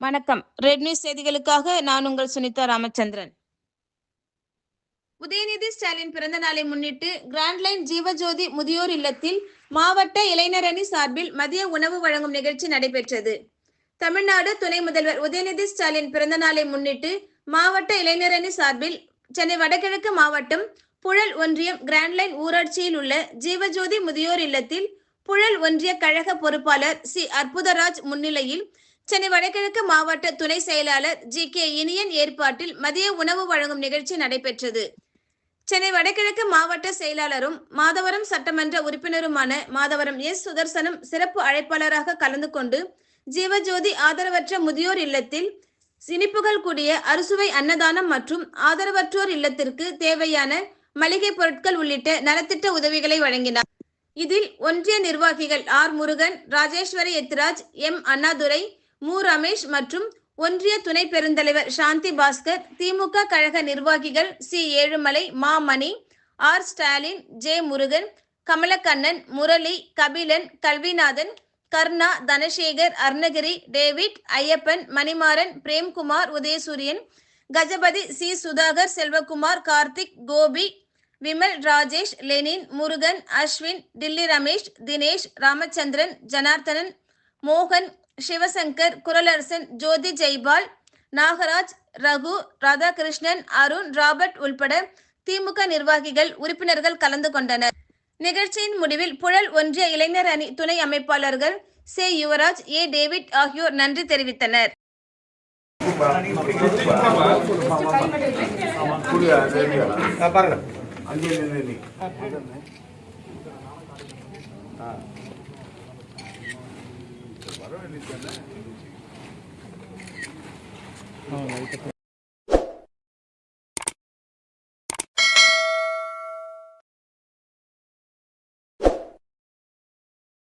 வணக்கம். Red news செய்திகளுக்காக நான் உங்கள் சுனிதா ராமச்சந்திரன். உதயநிதி ஸ்டாலின் பிறந்த நாளை முன்னிட்டு கிராண்ட்லைன் ஜீவஜோதி முதியோர் இல்லத்தில் மாவட்ட இளைஞரணி சார்பில் மதிய உணவு வழங்கும் நிகழ்ச்சி நடைபெற்றது. தமிழ்நாடு துணை முதல்வர் உதயநிதி ஸ்டாலின் பிறந்த நாளை முன்னிட்டு மாவட்ட இளைஞரணி சார்பில் சென்னை வடகிழக்கு மாவட்டம் புழல் ஒன்றியம் கிராண்ட்லைன் ஊராட்சியில் உள்ள ஜீவஜோதி முதியோர் இல்லத்தில் புழல் ஒன்றிய கழக பொறுப்பாளர் சி அற்புதராஜ் முன்னிலையில் சென்னை வடகிழக்கு மாவட்ட துணை செயலாளர் ஜி கே இனியன் ஏற்பாட்டில் மதிய உணவு வழங்கும் நிகழ்ச்சி நடைபெற்றது. சென்னை வடகிழக்கு மாவட்ட செயலாளரும் மாதவரம் சட்டமன்ற உறுப்பினருமான மாதவரம் எஸ் சுதர்சனம் சிறப்பு அழைப்பாளராக கலந்து கொண்டு ஜீவஜோதி ஆதரவற்ற முதியோர் இல்லத்தில் சினிப்புகள் கூடிய அறுசுவை அன்னதானம் மற்றும் ஆதரவற்றோர் இல்லத்திற்கு தேவையான மளிகை பொருட்கள் உள்ளிட்ட நலத்திட்ட உதவிகளை வழங்கினார். இதில் ஒன்றிய நிர்வாகிகள் ஆர் முருகன் ராஜேஸ்வரி எத்ராஜ் எம் அண்ணாதுரை மு. ரமேஷ் மற்றும் ஒன்றிய துணை பெருந்தலைவர் சாந்தி பாஸ்கர் திமுக கழக நிர்வாகிகள் சி. ஏழுமலை மா. Mani R. Stalin J. Murugan Kamalakannan Murali Kabilan Kalvinathan Karna Dhanasekar Arunagiri David Iyappan Manimaran Premkumar Udhayasuriyan Gajapathi C. Sudhakar Selvakumar Karthik Gopi Vimal Rajesh Lenin Murugan Ashwin Dilli Ramesh Dinesh Ramachandran Janarthanan மோகன் Sivasankar Kuralarasan Jothi Jaipal Nagaraj Raghu Radhakrishnan Arun Robert உள்பட திமுக நிர்வாகிகள் உறுப்பினர்கள் கலந்து கொண்டனர். நிகழ்ச்சியின் முடிவில் புழல் ஒன்றிய இளைஞர் அணி துணை அமைப்பாளர்கள் சே. யுவராஜ் ஏ. டேவிட் ஆகியோர் நன்றி தெரிவித்தனர். பாருங்க. வர வேண்டியது